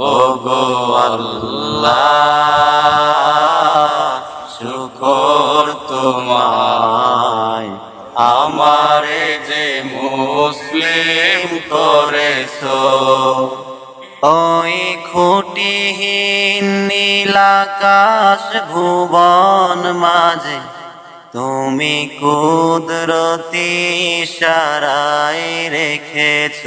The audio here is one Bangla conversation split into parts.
ও গো শুকর তোমায়। আমারে যে মুসলিম করেছ, ওই খুঁটিহীন নীলাকাশ ভুবন মাঝে তুমি কুদরতি সারাই রেখেছ।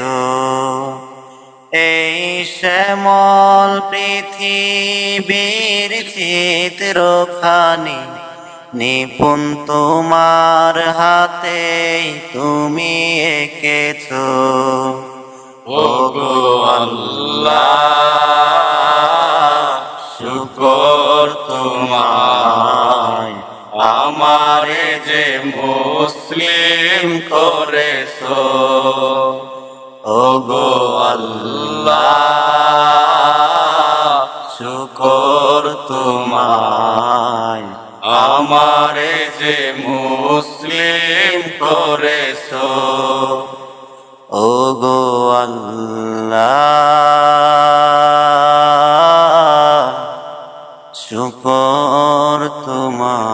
এই শ্যামল পৃথিবীর চিত্রখানি, নিপুণ তোমার হাতে তুমি এঁকেছো। ও গো আল্লাহ, শুকর তোমায়, আমারে যে মুসলিম করেছ। ও গো আল্লাহ শুকর তোমায়। আমারে যে মুসলিম করেছ ও গো আল্লাহ শুকর তোমার